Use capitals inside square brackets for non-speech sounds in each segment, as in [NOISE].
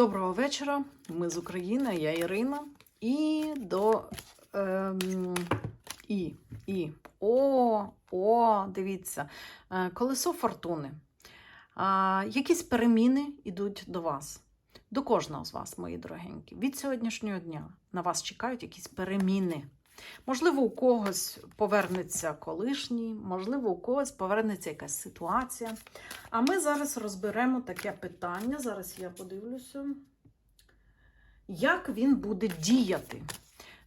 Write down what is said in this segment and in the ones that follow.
Доброго вечора. Ми з України, я Ірина. І до. Ем, і, і. О, о, дивіться. Е, Колесо фортуни. А, якісь переміни йдуть до вас. До кожного з вас, мої дорогенькі. Від сьогоднішнього дня на вас чекають якісь переміни. Можливо, у когось повернеться колишній, можливо, у когось повернеться якась ситуація. А ми зараз розберемо таке питання. Зараз я подивлюся, як він буде діяти.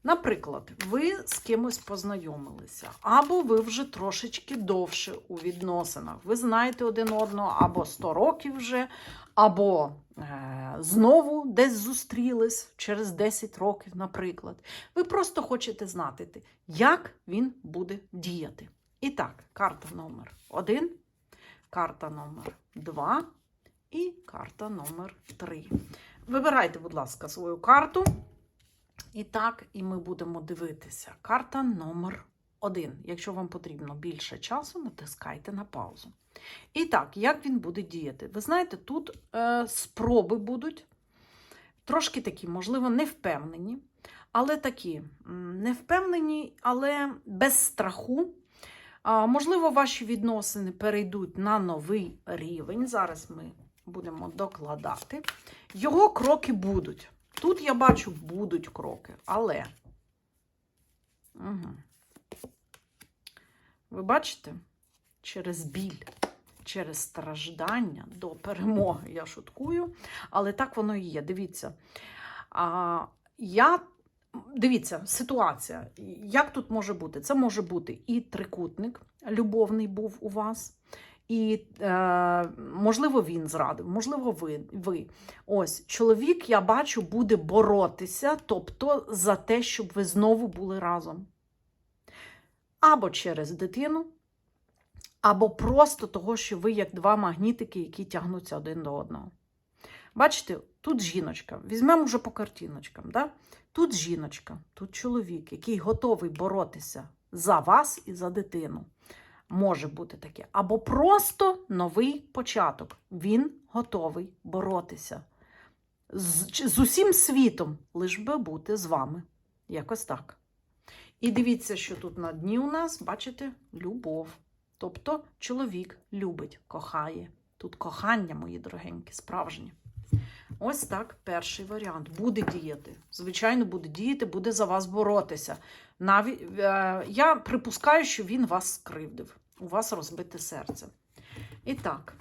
Наприклад, ви з кимось познайомилися, або ви вже трошечки довше у відносинах. Ви знаєте один одного, або 100 років вже, або е, знову десь зустрілись через 10 років, наприклад. Ви просто хочете знати, як він буде діяти. І так, карта номер 1, карта номер 2 і карта номер 3. Вибирайте, будь ласка, свою карту. І так, і ми будемо дивитися. Карта номер 1. Якщо вам потрібно більше часу, натискайте на паузу. І так, як він буде діяти? Ви знаєте, тут е, спроби будуть трошки такі, можливо, невпевнені, але такі невпевнені, але без страху. А, можливо, ваші відносини перейдуть на новий рівень. Зараз ми будемо докладати. Його кроки будуть. Тут я бачу, будуть кроки, але. Угу. Ви бачите? Через біль, через страждання до перемоги. Я шуткую, але так воно і є. Дивіться. А, я, Дивіться, ситуація. Як тут може бути? Це може бути і трикутник, любовний був у вас. І, е, можливо, він зрадив, можливо, ви, ви. Ось чоловік, я бачу, буде боротися, тобто за те, щоб ви знову були разом. Або через дитину, або просто того, що ви як два магнітики, які тягнуться один до одного. Бачите, тут жіночка. Візьмемо вже по картиночкам. Да? Тут жіночка, тут чоловік, який готовий боротися за вас і за дитину. Може бути таке. Або просто новий початок. Він готовий боротися. З, з усім світом, лиш би бути з вами. Якось так. І дивіться, що тут на дні у нас, бачите, любов. Тобто чоловік любить, кохає. Тут кохання, мої дорогенькі, справжнє. Ось так перший варіант. Буде діяти. Звичайно, буде діяти, буде за вас боротися. Навіть, е, я припускаю, що він вас скривдив. У вас розбите серце. І так,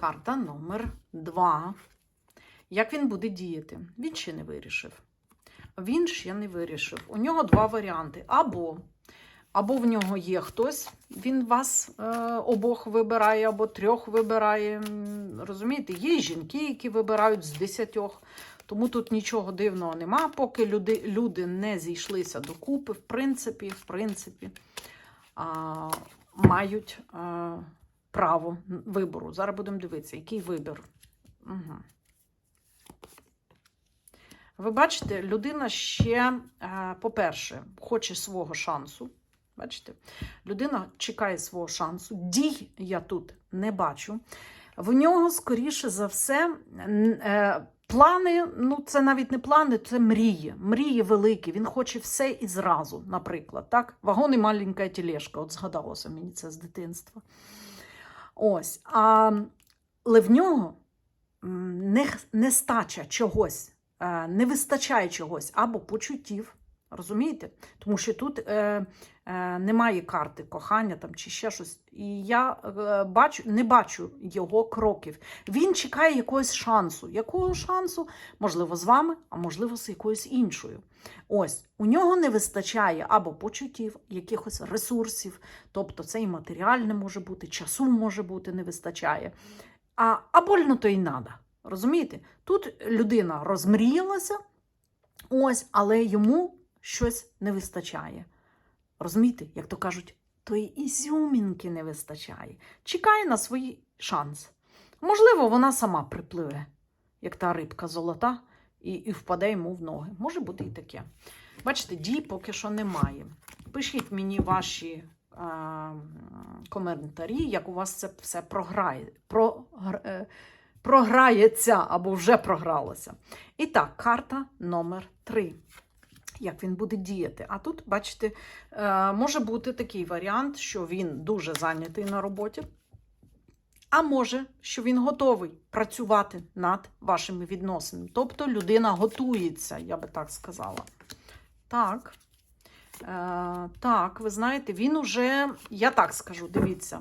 карта номер 2. Як він буде діяти? Він ще не вирішив. Він ще не вирішив. У нього два варіанти. Або або в нього є хтось, він вас е, обох вибирає, або трьох вибирає. Розумієте, є жінки, які вибирають з десятьох. Тому тут нічого дивного нема, поки люди, люди не зійшлися докупи, в принципі, в принципі, а, мають а, право вибору. Зараз будемо дивитися, який вибір. Угу. Ви бачите, людина ще, е, по-перше, хоче свого шансу. Бачите? Людина чекає свого шансу. Дій я тут не бачу. В нього, скоріше за все, е, плани, ну це навіть не плани, це мрії. Мрії великі. Він хоче все і зразу, наприклад. Так? Вагон і маленька тележка. От згадалося мені це з дитинства. Ось. А, але в нього не, нестача чогось, не вистачає чогось або почуттів. Розумієте? Тому що тут е, е, немає карти кохання там, чи ще щось. І я е, бачу, не бачу його кроків. Він чекає якогось шансу. Якого шансу? Можливо, з вами, а можливо, з якоюсь іншою. Ось, у нього не вистачає або почуттів, якихось ресурсів, тобто це і матеріальне може бути, часу може бути, не вистачає. А, а больно то й надо. Розумієте? Тут людина розмріялася, ось, але йому щось не вистачає. Розумієте, як то кажуть, тої ізюмінки не вистачає. Чекає на свій шанс. Можливо, вона сама припливе, як та рибка золота, і, і впаде йому в ноги. Може бути і таке. Бачите, дій поки що немає. Пишіть мені ваші е, коментарі, як у вас це все програє. Про, е, програється або вже програлося. І так, карта номер 3 як він буде діяти. А тут, бачите, е, може бути такий варіант, що він дуже зайнятий на роботі, а може, що він готовий працювати над вашими відносинами. Тобто людина готується, я би так сказала. Так. Е, так, ви знаєте, він уже, я так скажу, дивіться,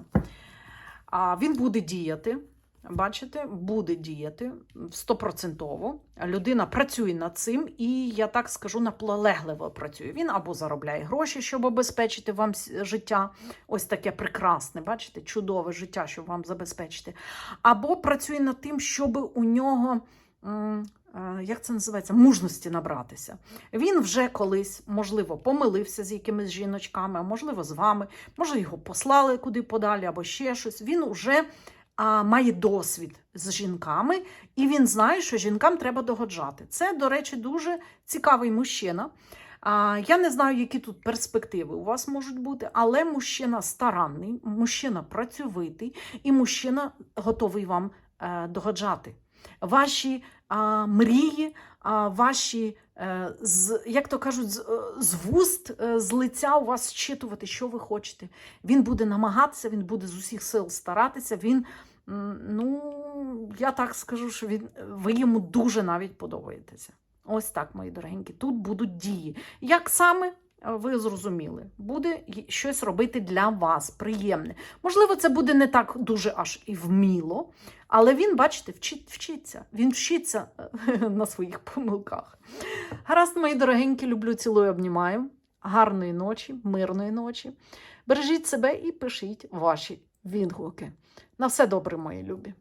він буде діяти. Бачите, буде діяти стопроцентово. Людина працює над цим, і я так скажу, наполегливо працює. Він або заробляє гроші, щоб обезпечити вам життя, ось таке прекрасне, бачите, чудове життя, щоб вам забезпечити. Або працює над тим, щоб у нього. е, Як це називається? Мужності набратися. Він вже колись, можливо, помилився з якимись жіночками, а можливо, з вами, може, його послали куди подалі, або ще щось. Він уже а, має досвід з жінками, і він знає, що жінкам треба догоджати. Це, до речі, дуже цікавий мужчина. А, я не знаю, які тут перспективи у вас можуть бути, але мужчина старанний, мужчина працьовитий, і мужчина готовий вам е, догоджати. Ваші а, мрії, а, ваші, е, з, як то кажуть, з, е, з вуст, е, з лиця у вас зчитувати, що ви хочете. Він буде намагатися, він буде з усіх сил старатися. Він, ну, я так скажу, що він, ви йому дуже навіть подобаєтеся. Ось так, мої дорогенькі, тут будуть дії. Як саме? е, Ви зрозуміли, буде щось робити для вас приємне. Можливо, це буде не так дуже аж і вміло, але він, бачите, вчить, вчиться. Він вчиться е, [LAUGHS] на своїх помилках. Гаразд, мої дорогенькі, люблю, цілую, обнімаю. Гарної ночі, мирної ночі. Бережіть себе і пишіть ваші відгуки. На все добре, мої любі.